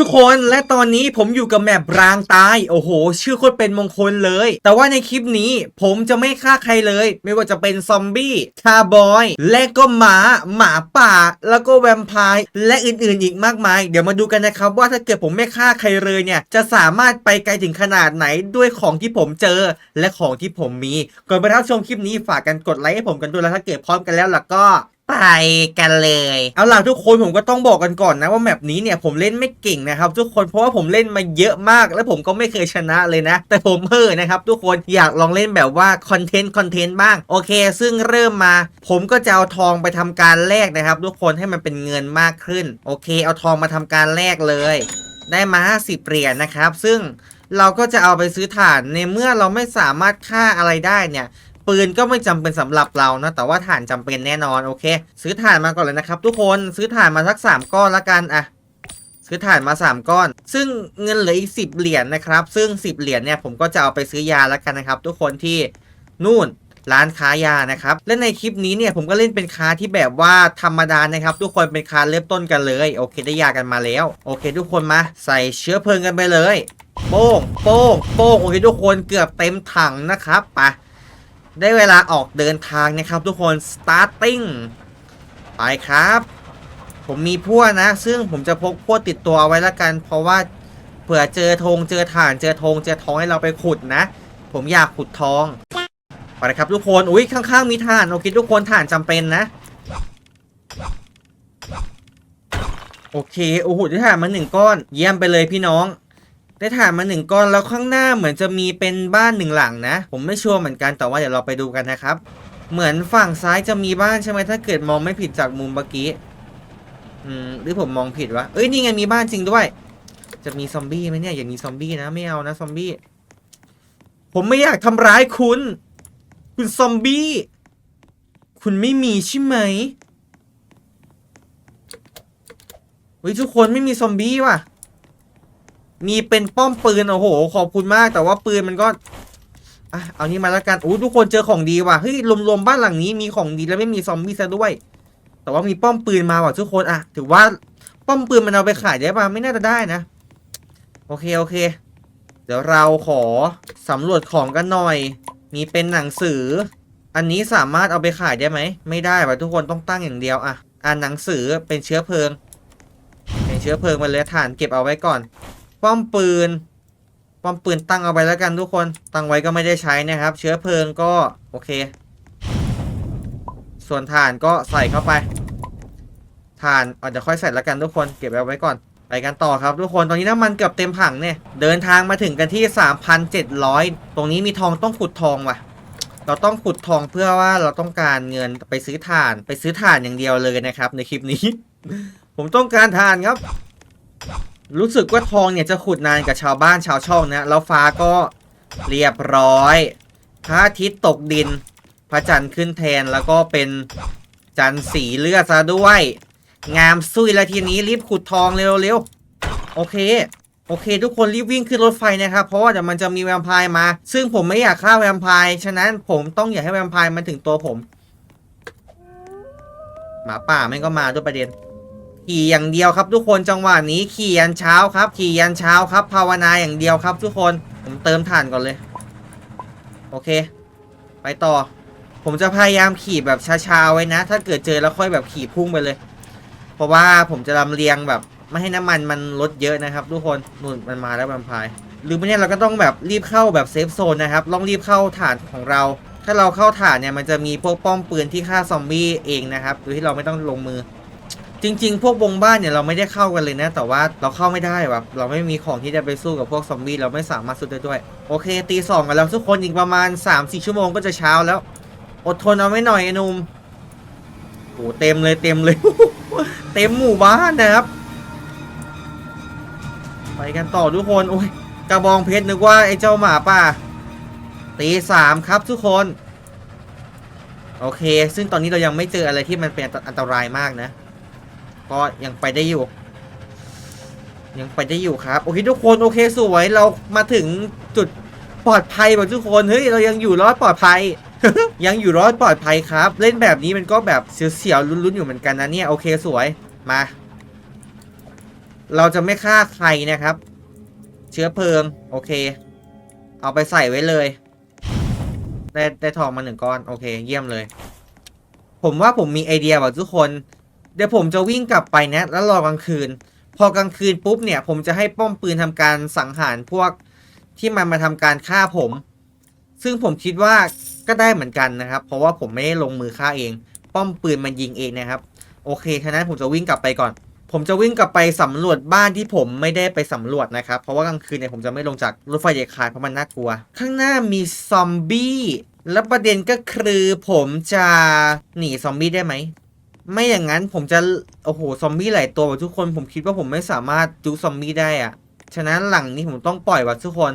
ทุกคนและตอนนี้ผมอยู่กับแมปรางตาย โอ้โห ชื่อโคตรเป็นมงคลเลย แต่ว่าในคลิปนี้ผมจะไม่ฆ่าใครเลย ไม่ว่าจะเป็นซอมบี้คาร์บอย และก็หมาหมาป่า แล้วก็แวมไพร์และอื่นๆอีกมากมาย เดี๋ยวมาดูกันนะครับว่าถ้าเกิดผมไม่ฆ่าใครเลยเนี่ย จะสามารถไปไกลถึงขนาดไหนด้วยของที่ผมเจอ และของที่ผมมีก่อนไปรับชมคลิปนี้ฝากกันกดไลค์ให้ผมกันด้วยแล้วถ้าเกิดพร้อมกันแล้วล่ะก็ ไปกันเลย เอาล่ะทุกคนผมก็ต้องบอกกันก่อนนะว่าแมปนี้เนี่ยผมเล่นไม่เก่งนะครับทุกคนเพราะว่าผมเล่นมาเยอะมาก และผมก็ไม่เคยชนะเลยนะ แต่ผมเพ้อนะครับทุกคนอยากลองเล่นแบบว่าคอนเทนต์คอนเทนต์บ้างโอเค ซึ่งเริ่มมา ผมก็จะเอาทองไปทำการแลกนะครับ ทุกคนให้มันเป็นเงินมากขึ้น โอเค เอาทองมาทำการแลกเลย ได้มา 50เหรียญนะครับ ซึ่งเราก็จะเอาไปซื้อถ่านในเมื่อเราไม่สามารถฆ่าอะไรได้เนี่ย ปืนก็ไม่จำเป็นสำหรับเรานะแต่ว่าถ่านจำเป็นแน่นอนโอเค ซื้อถ่านมาก่อนเลยนะครับ ทุกคนซื้อถ่านมาสักสามก้อนละกันอะซื้อถ่านมาสามก้อน ซึ่งเงินเหลืออีกสิบเหรียญนะครับ ซึ่งสิบเหรียญเนี่ยผมก็จะเอาไปซื้อยาแล้วกันนะครับ ทุกคนที่นู่นร้านค้ายานะครับ และในคลิปนี้เนี่ยผมก็เล่นเป็นค้าที่แบบว่าธรรมดานะครับ ทุกคนเป็นค้าเริ่มต้นกันเลย โอเคได้ยากันมาแล้ว โอเค ทุกคนมาใส่เชื้อเพลิงกันไปเลย โป้งโป้งโป้งโอเคทุกคนเกือบเต็มถังนะครับไป ได้เวลาออกเดินทางนะครับทุกคน starting ไปครับ ผมมีพวกนะ ซึ่งผมจะพกพวกติดตัวเอาไว้ละกัน เพราะว่าเผื่อเจอธงเจอถ่านเจอธงเจอทองให้เราไปขุดนะ ผมอยากขุดทองไปครับทุกคน อุ้ยข้างๆมีถ่านโอเคทุกคนถ่านจำเป็นนะ โอเคโอ้โหได้ถ่านมาหนึ่งก้อน เยี่ยมไปเลยพี่น้อง ได้ถ่านมาหนึ่งก้อนแล้วข้างหน้าเหมือนจะมีเป็นบ้านหนึ่งหลังนะ ผมไม่ชัวร์เหมือนกันแต่ว่าเดี๋ยวเราไปดูกันนะครับ เหมือนฝั่งซ้ายจะมีบ้านใช่ไหมถ้าเกิดมองไม่ผิดจากมุมเมื่อกี้อืมหรือผมมองผิดวะเอ้ยนี่ไงมีบ้านจริงด้วย จะมีซอมบี้ไหมเนี่ยอย่ามีซอมบี้นะไม่เอานะซอมบี้ผมไม่อยากทำร้ายคุณ คุณซอมบี้คุณไม่มีใช่ไหมเฮ้ยทุกคนไม่มีซอมบี้ว่ะ มีเป็นป้อมปืนโอ้โห ขอบคุณมากแต่ว่าปืนมันก็อะเอานี่มาแล้วกันอู้ทุกคนเจอของดีว่ะเฮ้ยรวมๆบ้านหลังนี้มีของดีแล้วไม่มีซอมบี้ซะด้วย แต่ว่ามีป้อมปืนมาว่ะทุกคนอะถือว่าป้อมปืนมันเอาไปขายได้ป่ะไม่น่าจะได้นะ โอเคโอเค เดี๋ยวเราขอสำรวจของกันหน่อย มีเป็นหนังสือ อันนี้สามารถเอาไปขายได้ไหมไม่ได้ว่ะทุกคนต้องตั้งอย่างเดียวอะอ่านหนังสือเป็นเชื้อเพลิง เป็นเชื้อเพลิงมาเลยฐานเก็บเอาไว้ก่อน ป้อมปืน ป้อมปืนตั้งเอาไว้แล้วกันทุกคน ตั้งไว้ก็ไม่ได้ใช้นะครับ เชื้อเพลิงก็โอเค ส่วนถ่านก็ใส่เข้าไปถ่านเอาเดี๋ยวค่อยใส่แล้วกันทุกคน เก็บเอาไว้ก่อน ไปกันต่อครับทุกคน ตอนนี้น้ำมันเกือบเต็มถังเนี่ย เดินทางมาถึงกันที่ 3,700 ตรงนี้มีทองต้องขุดทองว่ะเราต้องขุดทองเพื่อว่าเราต้องการเงินไปซื้อถ่านไปซื้อถ่านอย่างเดียวเลยนะครับ ในคลิปนี้ ผมต้องการถ่านครับ รู้สึกว่าทองเนี่ยจะขุดนานกับชาวบ้านชาวช่องนะ แล้วฟ้าก็เรียบร้อย พระอาทิตย์ตกดิน พระจันทร์ขึ้นแทนแล้วก็เป็นจันทร์สีเลือดซะด้วย งามสุยแล้วทีนี้รีบขุดทองเร็วๆ โอเค โอเค ทุกคนรีบวิ่งขึ้นรถไฟนะครับ เพราะว่าเดี๋ยวมันจะมีแวมไพร์มา ซึ่งผมไม่อยากฆ่าแวมไพร์ฉะนั้นผมต้องอยากให้แวมไพร์มันถึงตัวผม หมาป่าแม่ก็มาด้วยประเด็น ขี่อย่างเดียวครับทุกคนจังหวะนี้ขี่ยันเช้าครับ ขี่ยันเช้าครับ ภาวนาอย่างเดียวครับ ทุกคนผมเติมถ่านก่อนเลย โอเค ไปต่อ ผมจะพยายามขี่แบบช้าๆไว้นะ ถ้าเกิดเจอแล้วค่อยแบบขี่พุ่งไปเลย เพราะว่าผมจะลำเลียงแบบ ไม่ให้น้ำมันมันลดเยอะนะครับ ทุกคนนู่นมันมาแล้วแวมพร์หรือไม่เนี่ยเราก็ต้องแบบรีบเข้าแบบเซฟโซนนะครับต้องรีบเข้าฐานของเรา ถ้าเราเข้าฐานเนี่ยมันจะมีพวกป้อมปืนที่ฆ่าซอมบี้เองนะครับโดยที่เราไม่ต้องลงมือ จริง ๆ พวกวงบ้านเนี่ยเราไม่ได้เข้ากันเลยนะ แต่ว่าเราเข้าไม่ได้แบบเราไม่มีของที่จะไปสู้กับพวกซอมบี้เราไม่สามารถสู้ได้ด้วย โอเค ตีสองกันแล้วทุกคนอีกประมาณ 3-4 ชั่วโมงก็จะเช้าแล้ว อดทนเอาไว้หน่อยไอ้นุ่มโอ้เต็มเลยเต็มเลย เต็มหมู่บ้านนะครับ ไปกันต่อทุกคนโอ้ยกระบองเพชรนึกว่าไอ้เจ้าหมาป่าตีสามครับทุกคน โอเค ซึ่งตอนนี้เรายังไม่เจออะไรที่มันเป็นอันตรายมากนะ ก็ยังไปได้อยู่ ยังไปได้อยู่ครับ โอเคทุกคนโอเคสวยเรามาถึงจุดปลอดภัยหมดทุกคนเฮ้ยเรายังอยู่รอดปลอดภัย ยังอยู่รอดปลอดภัยครับ เล่นแบบนี้มันก็แบบเสียวๆลุ้นๆอยู่เหมือนกันนะเนี่ยโอเคสวยมา เราจะไม่ฆ่าใครนะครับ เชื้อเพลิงโอเค เอาไปใส่ไว้เลยได้ได้ทองมาหนึ่งก้อนโอเค เยี่ยมเลย ผมว่าผมมีไอเดียว่ะทุกคน เดี๋ยวผมจะวิ่งกลับไปนะแล้วรอกลางคืน พอกลางคืนปุ๊บเนี่ย ผมจะให้ป้อมปืนทำการสังหารพวกที่มันมาทำการฆ่าผม ซึ่งผมคิดว่าก็ได้เหมือนกันนะครับ เพราะว่าผมไม่ได้ลงมือฆ่าเอง ป้อมปืนมันยิงเองนะครับ โอเคฉะนั้นผมจะวิ่งกลับไปก่อน ผมจะวิ่งกลับไปสำรวจบ้านที่ผมไม่ได้ไปสำรวจนะครับ เพราะว่ากลางคืนเนี่ยผมจะไม่ลงจากรถไฟเด็ดขาดเพราะมันน่ากลัว ข้างหน้ามีซอมบี้แล้วประเด็นก็คือผมจะหนีซอมบี้ได้ไหม ไม่อย่างนั้นผมจะ โอ้โห ซอมบี้หลายตัวว่ะทุกคน ผมคิดว่าผมไม่สามารถจุซอมบี้ได้อะฉะนั้นหลังนี้ผมต้องปล่อยว่ะทุกคน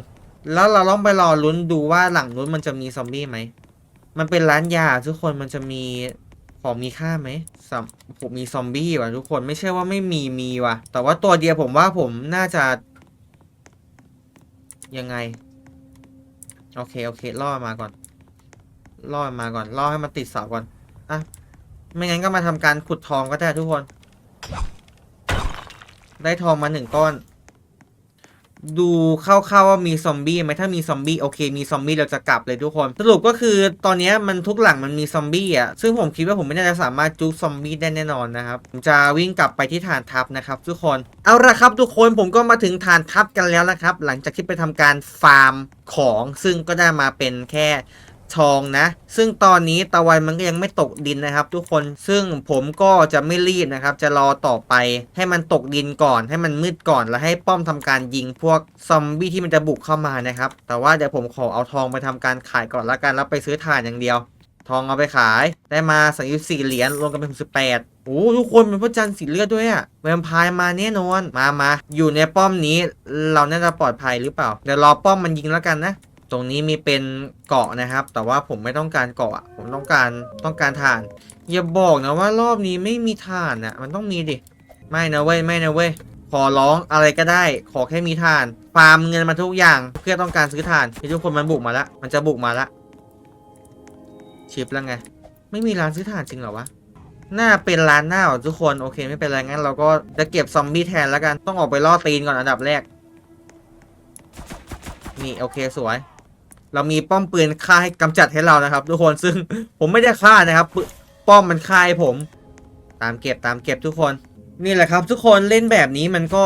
แล้วเราต้องไปรอลุ้นดูว่าหลังนู้นมันจะมีซอมบี้ไหม มันเป็นร้านยาทุกคน มันจะมีของมีค่าไหมสัมผมมีซอมบี้ว่ะทุกคน ไม่ใช่ว่าไม่มีมีว่ะ แต่ว่าตัวเดียวผมว่าผมน่าจะ ยังไง โอเค โอเค ล่อมาก่อน ล่อมาก่อน ล่อให้มันติดเสาก่อน อะ ไม่งั้นก็มาทำการขุดทองก็ได้ทุกคน ได้ทองมาหนึ่งก้อน ดูคร่าๆว่ามีซอมบี้ไหมถ้ามีซอมบี้โอเค มีซอมบี้เราจะกลับเลยทุกคน สรุปก็คือตอนนี้มันทุกหลังมันมีซอมบี้อะ ซึ่งผมคิดว่าผมไม่น่าจะสามารถจุกซอมบี้ได้แน่นอนนะครับ ผมจะวิ่งกลับไปที่ฐานทัพนะครับ ทุกคน เอาละครับทุกคนผมก็มาถึงฐานทัพกันแล้วนะครับ หลังจากที่ไปทำการฟาร์มของ ซึ่งก็ได้มาเป็นแค่ ทองนะ ซึ่งตอนนี้ตะวันมันก็ยังไม่ตกดินนะครับ ทุกคนซึ่งผมก็จะไม่รีบนะครับ จะรอต่อไปให้มันตกดินก่อน ให้มันมืดก่อนแล้วให้ป้อมทำการยิงพวกซอมบี้ที่มันจะบุกเข้ามานะครับ แต่ว่าเดี๋ยวผมขอเอาทองไปทำการขายก่อนละกันแล้วไปซื้อถ่านอย่างเดียว ทองเอาไปขายได้มาสังยุสี่เหรียญรวมกันเป็นสิบแปดโอ้ทุกคนเป็นพระจันทร์สีเลือดด้วยอะแวมไพร์มาแน่นอนมามาอยู่ในป้อมนี้ เราน่าจะปลอดภัยหรือเปล่าเดี๋ยวรอป้อมมันยิงแล้วกันนะ ตรงนี้มีเป็นเกาะนะครับ แต่ว่าผมไม่ต้องการเกาะผมต้องการต้องการถ่านอย่าบอกนะว่ารอบนี้ไม่มีถ่านอะมันต้องมีดิไม่นะเว้ยไม่นะเว้ยขอร้องอะไรก็ได้ ขอแค่มีถ่านฟาร์มเงินมาทุกอย่าง เพื่อต้องการซื้อถ่านทุกคนมันบุกมาล้วมันจะบุกมาล้วชิปแล้วไง ไม่มีร้านซื้อถ่านจริงเหรอวะน่าเป็นร้านหน้าทุกคนโอเคไม่เป็นไรงั้นเราก็จะเก็บซอมบี้แทนแล้วกันต้องออกไปล่อตีนก่อนอันดับแรกนี่โอเคสวย เรามีป้อมปืนฆ่าให้กำจัดให้เรานะครับ ทุกคนซึ่งผมไม่ได้ฆ่านะครับปป้อมมันฆ่าให้ผม ตามเก็บตามเก็บทุกคน นี่แหละครับ ทุกคนเล่นแบบนี้มันก็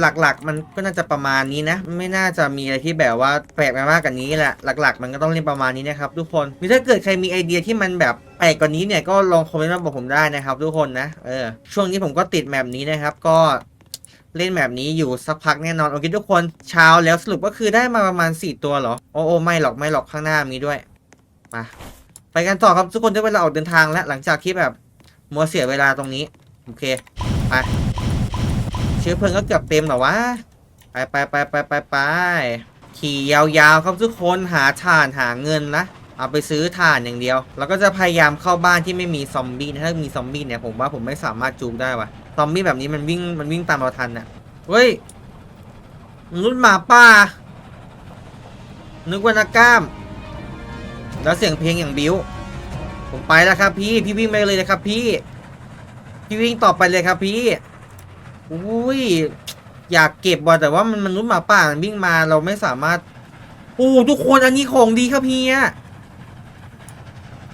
หลักๆ มันก็น่าจะประมาณนี้นะ ไม่น่าจะมีอะไรที่แบบว่าแปลกไปมากกว่านี้แหละหลัก ๆ มันก็ต้องเล่นประมาณนี้นะครับ ทุกคนมีถ้าเกิดใครมีไอเดียที่มันแบบแปลกกว่านี้เนี่ยก็ลองคอมเมนต์มาบอกผมได้นะครับ ทุกคนนะเออช่วงนี้ผมก็ติดแบบนี้นะครับ ก็ เล่นแบบนี้อยู่สักพักแน่นอนโอเคทุกคนเช้าแล้วสรุปก็คือได้มาประมาณ 4 ตัวเหรอ โอ้โอไม่หรอกไม่หรอกข้างหน้ามีด้วยมาไปกันต่อครับทุกคนได้เวลาออกเดินทางแล้วหลังจากที่แบบมัวเสียเวลาตรงนี้ โอเคไปเชื้อเพลิงก็เกือบเต็มหรอวะไปไปไปไปไปไปขี่ยาวๆครับทุกคนหาถ่านหาเงินนะเอาไปซื้อถ่านอย่างเดียว แล้วก็จะพยายามเข้าบ้านที่ไม่มีซอมบี้ถ้ามีซอมบี้เนี่ยผมว่าผมไม่สามารถจูบได้วะ ซอมบี้แบบนี้มันวิ่งมันวิ่งตามเราทันน่ะเฮ้ยมนุษย์หมาป่า นึกว่านักกล้าม แล้วเสียงเพลงอย่างบิ้ว ผมไปแล้วครับพี่ พี่วิ่งไปเลยนะครับพี่ พี่วิ่งต่อไปเลยครับพี่ อุ้ย อยากเก็บว่ะแต่ว่ามันมนุษย์หมาป่ามันวิ่งมาเราไม่สามารถ โอ้ทุกคนอันนี้ของดีครับเฮีย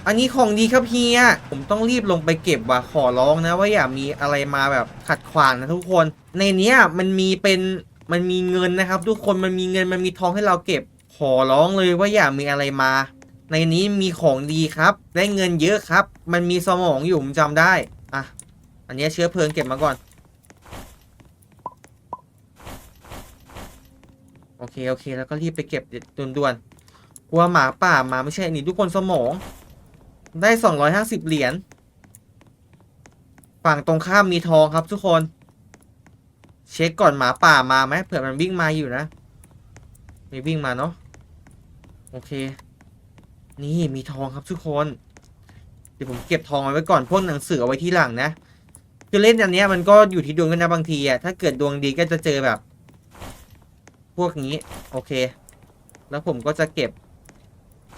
อันนี้ของดีครับเฮีย ผมต้องรีบลงไปเก็บว่ะขอร้องนะว่าอย่ามีอะไรมาแบบขัดขวางนะทุกคน ในเนี้ยมันมีเป็นมันมีเงินนะครับ ทุกคนมันมีเงินมันมีทองให้เราเก็บ ขอร้องเลยว่าอย่ามีอะไรมา ในนี้มีของดีครับ ได้เงินเยอะครับ มันมีสมองอยู่ผมจำได้อะอันนี้เชื้อเพลิงเก็บมาก่อนโอเคโอเค แล้วก็รีบไปเก็บด่วนๆกลัวหมาป่ามาไม่ใช่นี่ทุกคนสมอง ได้สองร้อยห้าสิบเหรียญ ฝั่งตรงข้ามมีทองครับทุกคน เช็คก่อนหมาป่ามาไหมเผื่อมันวิ่งมาอยู่นะไม่วิ่งมาเนาะ โอเค นี่มีทองครับทุกคน เดี๋ยวผมเก็บทองไว้ก่อนพวกหนังสือเอาไว้ที่หลังนะ คือเล่นอันนี้มันก็อยู่ที่ดวงกันนะบางทีอะถ้าเกิดดวงดีก็จะเจอแบบ พวกนี้ โอเค แล้วผมก็จะเก็บ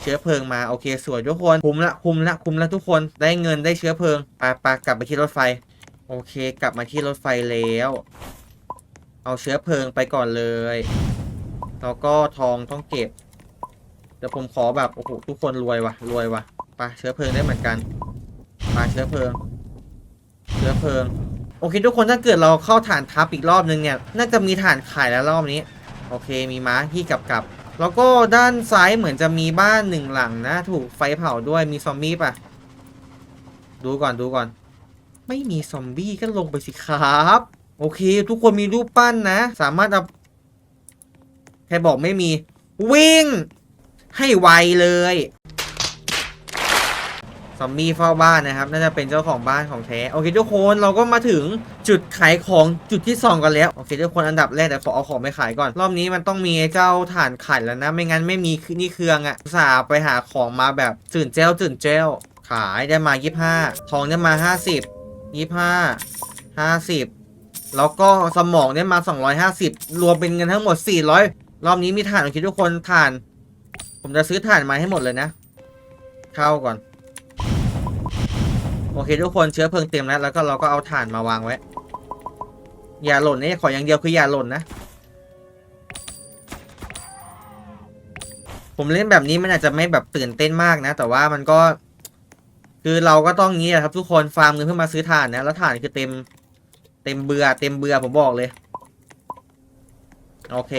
เชื้อเพลิงมาโอเคสวยทุกคนคุ้มละคุ้มละคุ้มละทุกคนได้เงินได้เชื้อเพลิงไปไปกลับไปที่รถไฟ โอเค กลับมาที่รถไฟแล้ว เอาเชื้อเพลิงไปก่อนเลยแล้วก็ทองต้องเก็บเดี๋ยวผมขอแบบโอ้โหทุกคนรวยว่ะรวยว่ะไปเชื้อเพลิงได้เหมือนกันไปเชื้อเพลิง เชื้อเพลิงโอเคทุกคนถ้าเกิดเราเข้าฐานทัพอีกรอบนึงเนี่ยน่าจะมีฐานขายแล้วรอบนี้ โอเคมีม้าที่กลับกลับ แล้วก็ด้านซ้ายเหมือนจะมีบ้านหนึ่งหลังนะ ถูกไฟเผาด้วยมีซอมบี้ปะดูก่อนดูก่อน ไม่มีซอมบี้ก็ลงไปสิครับ โอเค ทุกคนมีรูปปั้นนะ สามารถเอาใครบอกไม่มี วิ่ง ให้ไวเลย ซอมบี้เฝ้าบ้านนะครับ น่าจะเป็นเจ้าของบ้านของแท้ โอเคทุกคนเราก็มาถึงจุดขายของจุดที่สองกันแล้ว โอเคทุกคนอันดับแรกเดี๋ยวขอเอาของไปขายก่อน รอบนี้มันต้องมีเจ้าถ่านขันแล้วนะ ไม่งั้นไม่มีนี่เครื่องอะสาไปหาของมาแบบตื่นเจ้าตื่นเจ้าขายได้มา 25 ทองได้มา 50 25 50 แล้วก็สมองได้มา 250 รวมเป็นเงินทั้งหมด 400 รอบนี้มีถ่านโอเคทุกคนถ่าน ผมจะซื้อถ่านมาให้หมดเลยนะ เข้าก่อน โอเค ทุกคนเชื้อเพลิงเต็มแล้วแล้วก็เราก็เอาถ่านมาวางไว้ อย่าหล่นนี่ขออย่างเดียวคืออย่าหล่นนะ ผมเล่นแบบนี้มันอาจจะไม่แบบตื่นเต้นมากนะ แต่ว่ามันก็ คือเราก็ต้องงี้อะครับ ทุกคนฟาร์มเงินเพื่อมาซื้อถ่านนะแล้วถ่านคือเต็ม เต็มเบื่อเต็มเบื่อผมบอกเลย โอเค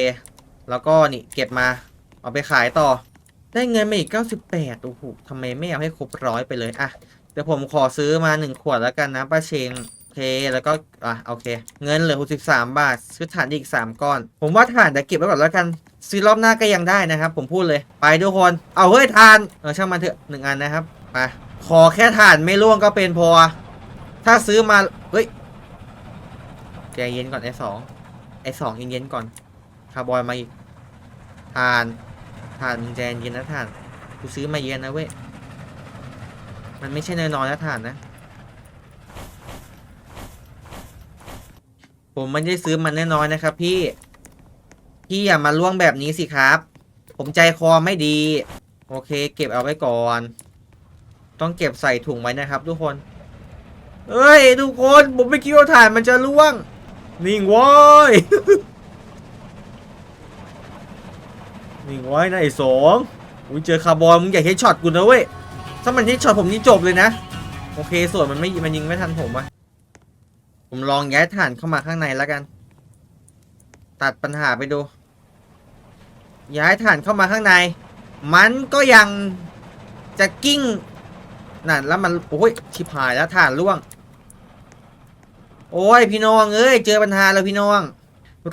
แล้วก็นี่เก็บมาเอาไปขายต่อ ได้เงินมาอีก 98โอ้โหทำไมไม่เอาให้ครบร้อยไปเลยอะ เดี๋ยวผมขอซื้อมาหนึ่งขวดแล้วกันนะป้าเชงโอเคแล้วก็อะโอเค เงินเหลือ63บสามบาท ซื้อถ่านอีก3ก้อน ผมว่าถ่านเดี๋ยวเก็บไว้ก่อนแล้วกัน ซื้อรอบหน้าก็ยังได้นะครับ ผมพูดเลยไปทุกคน เอาเฮ้ยทานเออช่างมันเถอะหนึ่งอันนะครับไปขอแค่ถ่านไม่ร่วงก็เป็นพอ ถ้าซื้อมาเฮ้ยใจเย็นก่อนไอ้สองไอ้สองเย็นๆก่อนคาร์บอยมาอีกทานทานมึงใจเย็นนะทานกูซื้อมาเย็นนะเว้ย มันไม่ใช่น้อยๆนะฐานนะ ผมไม่ได้ซื้อมันแน้อยๆนะครับพี่ พี่อย่ามาล่วงแบบนี้สิครับ ผมใจคอไม่ดี โอเค เก็บเอาไว้ก่อน ต้องเก็บใส่ถุงไว้นะครับ ทุกคน เอ้ย ทุกคน ผมไม่คิดว่าถ่านมันจะล่วง นิ่งไว้นิ่งไว้นะไอ้สองอุ้ยเจอคาร์บอนมึงอย่าเฮดช็อตกูนะเว้ย ถ้ามันที่ช็อตผมนี่จบเลยนะ โอเค ส่วนมันไม่มันยิงไม่ทันผมอะผมลองย้ายฐานเข้ามาข้างในแล้วกัน ตัดปัญหาไปดู ย้ายฐานเข้ามาข้างใน มันก็ยังจะกิ้งนั่นแล้วมันโอ้ยชิบหายแล้วฐานล่วง โอ้ยพี่น้องเอ้ยเจอปัญหาแล้วพี่น้อง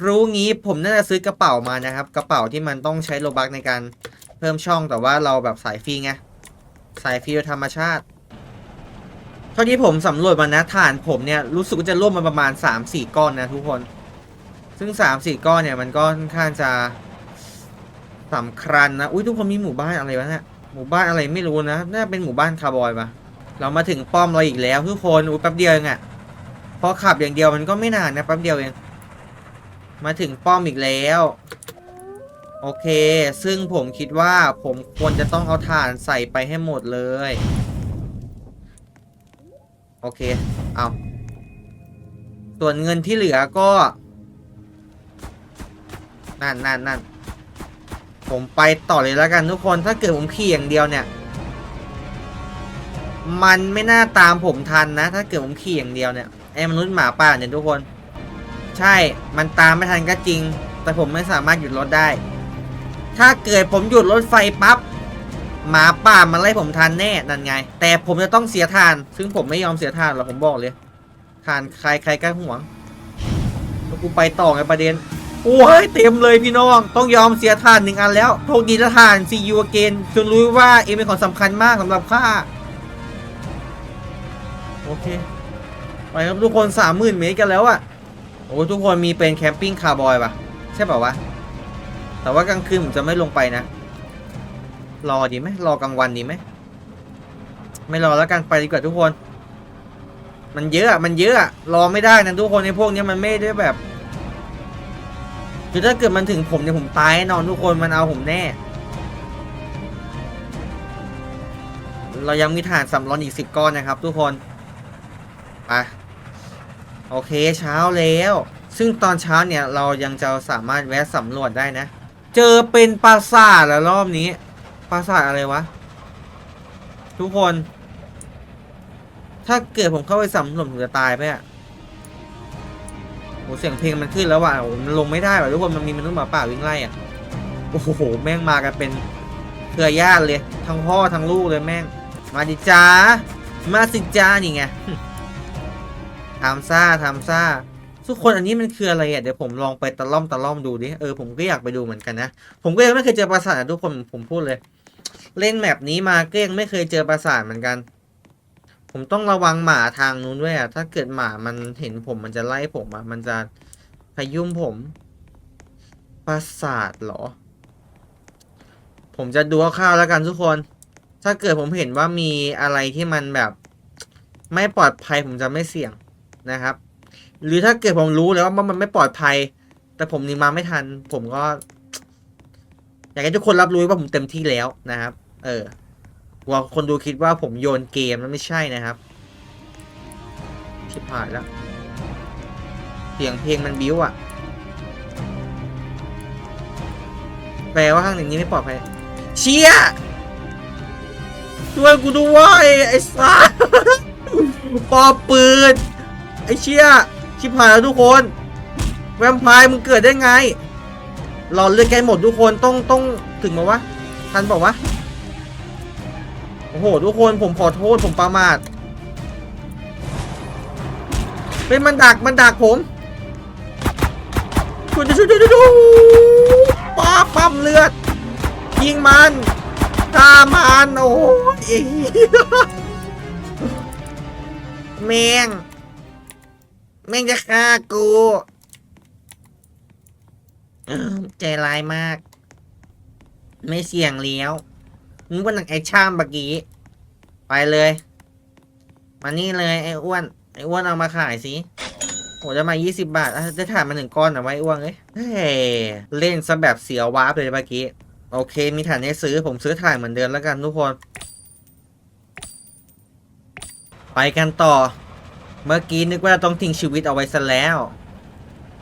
รู้งี้ผมน่าจะซื้อกระเป๋ามานะครับ กระเป๋าที่มันต้องใช้โลบักในการเพิ่มช่องแต่ว่าเราแบบสายฟรีไง สายฟิลธรรมชาติ เท่าที่ผมสำรวจมานะฐานผมเนี่ยรู้สึกว่าจะร่วมมาประมาณ 3-4 ก้อนนะทุกคน ซึ่ง 3-4 ก้อนเนี่ยมันก็ค่อนข้างจะสำคัญนะ อุ้ยทุกคนมีหมู่บ้านอะไรวะเนี่ย หมู่บ้านอะไรไม่รู้นะ น่าเป็นหมู่บ้านคาร์บอยปะเรามาถึงป้อมเราอีกแล้วทุกคน อุ้ยแป๊บเดียวเองอะพอขับอย่างเดียวมันก็ไม่นานนะแป๊บเดียวเอง มาถึงป้อมอีกแล้ว โอเค ซึ่งผมคิดว่าผมควรจะต้องเอาถ่านใส่ไปให้หมดเลย โอเค เอาส่วนเงินที่เหลือก็ นั่นนั่นนั่นผมไปต่อเลยแล้วกันทุกคน ถ้าเกิดผมขี่อย่างเดียวเนี่ย มันไม่น่าตามผมทันนะ ถ้าเกิดผมขี่อย่างเดียวเนี่ย ไอ้มนุษย์หมาป่าเนี่ยทุกคน ใช่ มันตามไม่ทันก็จริง แต่ผมไม่สามารถหยุดรถได้ ถ้าเกิดผมหยุดรถไฟปับ๊บหมาป่ามันไล่ผมทันแน่นั่นไง แต่ผมจะต้องเสียทาน ซึ่งผมไม่ยอมเสียทานหรอกผมบอกเลยทานใครใครก็ห่วงแล้วกูไปต่อไงประเด็นโอ้ยเต็มเลยพี่น้องต้องยอมเสียทานหนึ่งอันแล้วโชคดีละทานซียูเกนจนรู้ว่าเอ็มเป็นของสำคัญมากสำหรับข้าโอเคไปครับทุกคนสามหมื่นเมตรกันแล้วอะโอ้ทุกคนมีเป็นแคมปิ้งคาร์บอยปะใช่ป่าวะ แต่ว่ากลางคืนผมจะไม่ลงไปนะ รอดีไหมรอกลางวันดีไหม ไม่รอแล้วกันไปดีกว่าทุกคน มันเยอะมันเยอะอะรอไม่ได้นะทุกคนในพวกนี้มันไม่ได้แบบคือถ้าเกิดมันถึงผมเนี่ยผมตายแน่นอนทุกคนมันเอาผมแน่ เรายังมีฐานสำรองอีกสิบก้อนนะครับ ทุกคนไปโอเคเช้าแล้ว ซึ่งตอนเช้าเนี่ยเรายังจะสามารถแวะสำรวจได้นะ เจอเป็นปราสาทแล้วรอบนี้ ปราสาทอะไรวะ ทุกคน ถ้าเกิดผมเข้าไปสำรวจผมจะตายไปอะโหเสียงเพลงมันขึ้นแล้วว่ะโหมันลงไม่ได้ว่ะทุกคนมันมีมนุษย์หมาป่าวิ่งไล่อะโอ้โหแม่งมากันเป็นเครือญาติเลย ทั้งพ่อทั้งลูกเลยแม่ง มาดิจ้ามาสิจ้านี่ไงทำซ่าทำซ่า ทุกคนอันนี้มันคืออะไรอะเดี๋ยวผมลองไปตะล่อมตะล่อมดูดิเออผมก็อยากไปดูเหมือนกันนะผมก็ยังไม่เคยเจอปราสาทนะทุกคนผมพูดเลย เล่นแมปนี้มาก็ยังไม่เคยเจอปราสาทเหมือนกัน ผมต้องระวังหมาทางนู้นด้วยอะถ้าเกิดหมามันเห็นผมมันจะไล่ผมอะมันจะพยุ่มผมปราสาทเหรอ ผมจะดูคร่าวแล้วกันทุกคน ถ้าเกิดผมเห็นว่ามีอะไรที่มันแบบ ไม่ปลอดภัยผมจะไม่เสี่ยงนะครับ หรือถ้าเกิดผมรู้แล้วว่ามันไม่ปลอดภัย แต่ผมนี่มาไม่ทัน ผมก็ อยากให้ทุกคนรับรู้ว่าผมเต็มที่แล้วนะครับ เออกลัวคนดูคิดว่าผมโยนเกมแล้วไม่ใช่นะครับชิบหายแล้ว เสียงเพลงมันบิ้วอะแปลว่าข้างในนี้ไม่ปลอดภัย เชี่ยช่วยกูด้วยไอ้สัสปอบปืน ไอ้เชี่ยชิบหายแล้วทุกคน แวมไพร์มึงเกิดได้ไงหลอดเลือดแกหมดทุกคนต้องต้องถึงมาวะทันบอกวะโอ้โหทุกคนผมขอโทษผมประมาทเป็นมันดักมันดักผมช่วยช่วยช่วยช่วยช่วยป้าปั๊มเลือดยิงมันฆ่ามันโอ้ยแมง แม่งจะฆ่ากูใจร้ายมาก ไม่เสี่ยงเลี้ยวมึงว่าหนังไอ้ช่างเมื่อกี้ ไปเลย มานี่เลยไอ้อ้วน ไอ้อ้วนเอามาขายสิโหจะมา 20 บาทจะถ่ายมาหนึ่งก้อนเหรอไว้อ้วนเอ้ยเฮ้ยเล่นซะแบบเสียววาร์ปเลยเมื่อกี้ โอเค มีฐานให้ซื้อ ผมซื้อถ่ายเหมือนเดิมแล้วกันทุกคน ไปกันต่อ เมื่อกี้นึกว่าต้องทิ้งชีวิตเอาไว้ซะแล้ว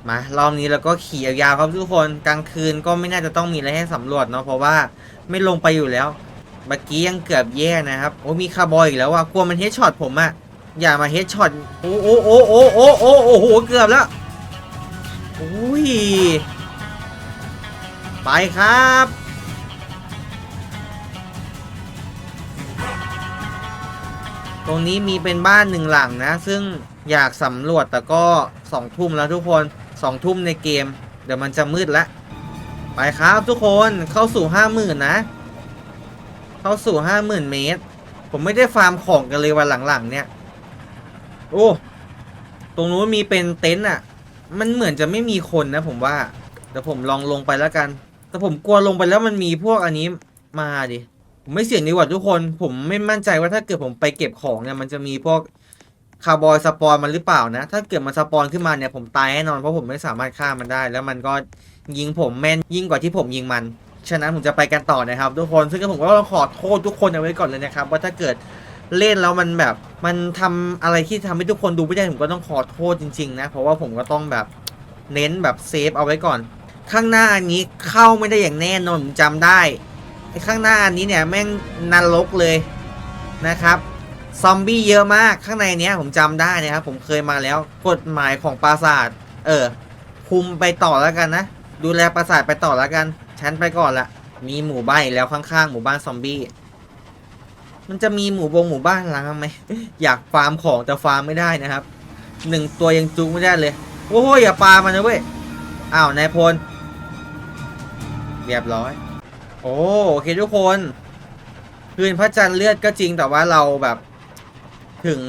มารอบนี้เราก็ขี่ยาวๆครับทุกคนกลางคืนก็ไม่น่าจะต้องมีอะไรให้สำรวจเนาะเพราะว่าไม่ลงไปอยู่แล้ว เมื่อกี้ยังเกือบแย่นะครับโอ้มีคาร์บอยอีกแล้วว่ะกลัวมันเฮดช็อตผมอะอย่ามาเฮดช็อตโอ้โอ้โอ้โอ้โอ้โอ้โอ้โหเกือบแล้วอุ้ยไปครับ ตรงนี้มีเป็นบ้านหนึ่งหลังนะ ซึ่งอยากสำรวจแต่ก็สองทุ่มแล้วทุกคนสองทุ่มในเกม เดี๋ยวมันจะมืดแล้วไปครับทุกคนเข้าสู่ห้าหมื่นนะ เข้าสู่ห้าหมื่นเมตร ผมไม่ได้ฟาร์มของกันเลยวันหลังๆ เนี่ย โอ้ตรงนู้นมีเป็นเต็นท์อะ มันเหมือนจะไม่มีคนนะ ผมว่าเดี๋ยวผมลองลงไปแล้วกัน แต่ผมกลัวลงไปแล้วมันมีพวกอันนี้มาดิ ผมไม่เสี่ยงดีกว่าทุกคน ผมไม่มั่นใจว่าถ้าเกิดผมไปเก็บของเนี่ยมันจะมีพวกคาร์บอยสปอนมันหรือเปล่านะ ถ้าเกิดมันสปอนขึ้นมาเนี่ยผมตายแน่นอนเพราะผมไม่สามารถฆ่ามันได้ แล้วมันก็ยิงผมแม่นยิ่งกว่าที่ผมยิงมัน ฉะนั้นผมจะไปกันต่อนะครับ ทุกคนซึ่งผมก็ต้องขอโทษทุกคนเอาไว้ก่อนเลยนะครับ ว่าถ้าเกิดเล่นแล้วมันแบบมันทำอะไรที่ทำให้ทุกคนดูไม่ได้ผมก็ต้องขอโทษจริงๆนะเพราะว่าผมก็ต้องแบบเน้นแบบเซฟเอาไว้ก่อน ข้างหน้าอันนี้เข้าไม่ได้อย่างแน่นอนผมจำได้ ข้างหน้าอันนี้เนี่ยแม่งนรกเลยนะครับซอมบี้เยอะมากข้างในเนี้ยผมจำได้นะครับผมเคยมาแล้วกฎหมายของปราสาทเออคุมไปต่อแล้วกันนะ ดูแลปราสาทไปต่อแล้วกันฉันไปก่อนละมีหมู่บ้านแล้วข้างๆหมู่บ้านซอมบี้มันจะมีหมู่บงหมู่บ้านล้างไหมอยากฟาร์มของแต่ฟาร์มไม่ได้นะครับหนึ่งตัวยังจูงไม่ได้เลยโอ้โหอย่าปามันนะเว้ยอ้าวนายพลเรียบร้อย โอ้โอเคทุกคนคืนพระจันทร์เลือดก็จริงแต่ว่าเราแบบ ถึง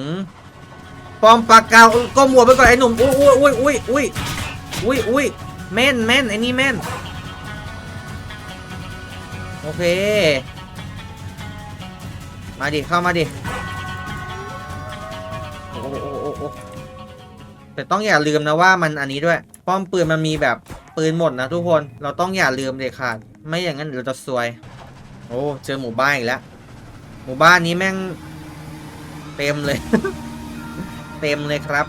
ปอมปากกาวก็หมวไปก่อนไอ้หนุ่มอุ้ยอุ้ยอุ้ยอุ้ยอุ้ยอุ้ยอุ้ยแม่นแม่นไอ้นี่แม่นโอเค มาดิเข้ามาดิโอ้โอ้โอ้แต่ต้องอย่าลืมนะว่ามันอันนี้ด้วย ป้อมปืนมันมีแบบ ปืนหมดนะทุกคน เราต้องอย่าลืมเด็ดขาด ไม่อย่างนั้นเราจะซวย โอ้ เจอหมู่บ้านอีกแล้ว หมู่บ้านนี้แม่ง เต็มเลย เต็มเลยครับ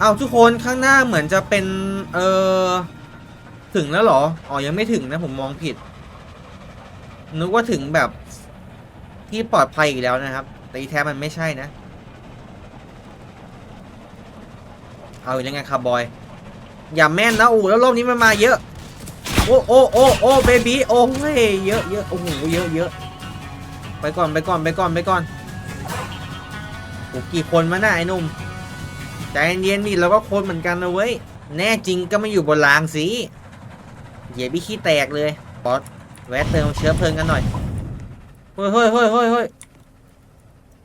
เอาทุกคนข้างหน้าเหมือนจะเป็น เออถึงแล้วหรอ อ๋อ ยังไม่ถึงนะผมมองผิด นึกว่าถึงแบบที่ปลอดภัยอีกแล้วนะครับ แต่อีแท้มันไม่ใช่นะ เอาอีกแล้วไงคาร์บอย อย่าแม่นนะโอ้แล้วรอบนี้มันมาเยอะ โอ้โอ้โอ้โอ้เบบี้โอ้เฮ้ยเยอะเยอะโอ้โหเยอะเยอะไปก่อนไปก่อนไปก่อนไปก่อนโอ้กี่คนมาหน้าไอ้นุ่มใจเย็นๆดิเราก็คนเหมือนกันนะเว้ยแน่จริงก็ไม่อยู่บนรางสิเหยียบพี่ขี้แตกเลยบอสแวะเติมเชื้อเพลิงกันหน่อยเฮ้ยเฮ้ยเฮ้ยเฮ้ยเฮ้ย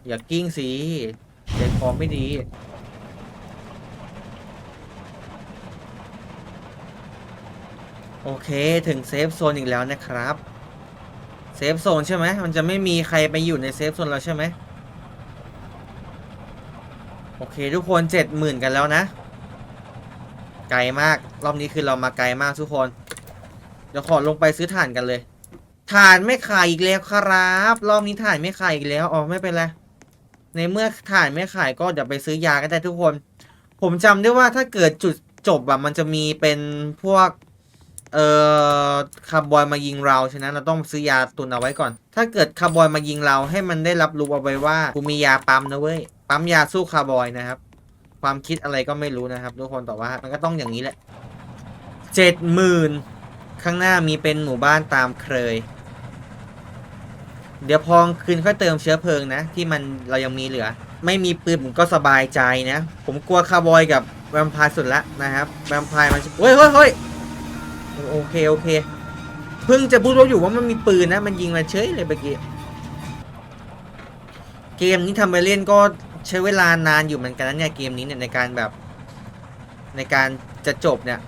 อย่ากิ้งสิใจคอไม่ดี โอเคถึงเซฟโซนอีกแล้วนะครับ เซฟโซนใช่ไหมมันจะไม่มีใครไปอยู่ในเซฟโซนเราใช่ไหมโอเคทุกคนเจ็ดหมื่นกันแล้วนะ ไกลมากรอบนี้คือเรามาไกลมากทุกคน เดี๋ยวขอลงไปซื้อถ่านกันเลย ถ่านไม่ขายอีกแล้วครับ รอบนี้ถ่านไม่ขายอีกแล้วอ๋อไม่เป็นไรในเมื่อถ่านไม่ขายก็เดี๋ยวไปซื้อยากันได้ทุกคน ผมจำได้ว่าถ้าเกิดจุดจบอะมันจะมีเป็นพวก เอ่อคาร์บอยมายิงเราฉะนั้นเราต้องซื้อยาตุนเอาไว้ก่อน ถ้าเกิดคาร์บอยมายิงเราให้มันได้รับรู้เอาไว้ว่ากูมียาปั๊มนะเว้ยปั๊มยาสู้คาร์บอยนะครับ ความคิดอะไรก็ไม่รู้นะครับ ทุกคนแต่ว่ามันก็ต้องอย่างนี้แหละเจ็ดหมื่นข้างหน้ามีเป็นหมู่บ้านตามเคย เดี๋ยวพองคืนค่อยเติมเชื้อเพลิงนะ ที่มันเรายังมีเหลือ ไม่มีปืนผมก็สบายใจนะ ผมกลัวคาร์บอยกับแวมไพร์สุดละนะครับแวมไพร์มันเฮ้ยเฮ้ยเฮ้ย โอเคโอเค เพิ่งจะพูดว่าอยู่ว่ามันมีปืนนะ มันยิงมาเฉยเลยเมื่อกี้ เกมนี้ทำไปเล่นก็ใช้เวลานานอยู่เหมือนกันนะเนี่ยเกมนี้เนี่ยในการแบบ ในการจะจบเนี่ย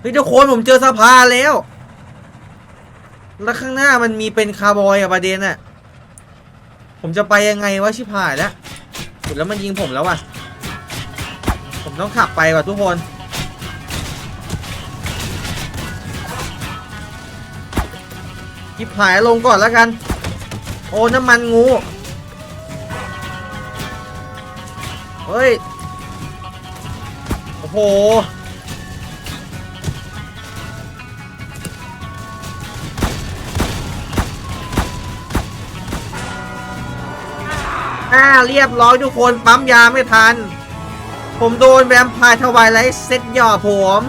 เฮ้ยทุกคนผมเจอสะพานแล้ว แล้วข้างหน้ามันมีเป็นคาร์บอยอะประเด็นอะผมจะไปยังไงวะชิบหายแล้วสุดแล้วมันยิงผมแล้วว่ะผมต้องขับไปว่ะทุกคน จิบหายลงก่อนแล้วกัน โอ้น้ำมันงู เฮ้ย โอ้โห อ่าเรียบร้อยทุกคนปั๊มยาไม่ทัน ผมโดนแวมพร์ทวายไลท์เซ็ตย่อผม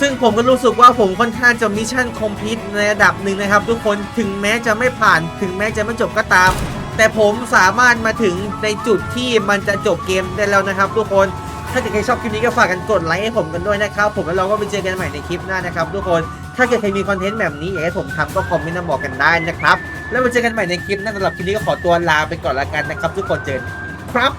ซึ่งผมก็รู้สึกว่าผมค่อนข้างจะมิชชั่นคอมพลีทในระดับหนึ่งนะครับ ทุกคนถึงแม้จะไม่ผ่าน ถึงแม้จะไม่จบก็ตาม แต่ผมสามารถมาถึงในจุดที่มันจะจบเกมได้แล้วนะครับทุกคนถ้าเกิดใครชอบคลิปนี้ก็ฝากกันกดไลค์ให้ผมกันด้วยนะครับ ผมแล้วเราก็ไปเจอกันใหม่ในคลิปหน้านะครับทุกคน ถ้าเกิดใครมีคอนเทนต์แบบนี้อยากให้ผมทำก็คอมเมนต์มาบอกกันได้นะครับ แล้วมาเจอกันใหม่ในคลิปหน้าสำหรับคลิปนี้ก็ขอตัวลาไปก่อนละกันนะครับ ทุกคนเจอกันครับ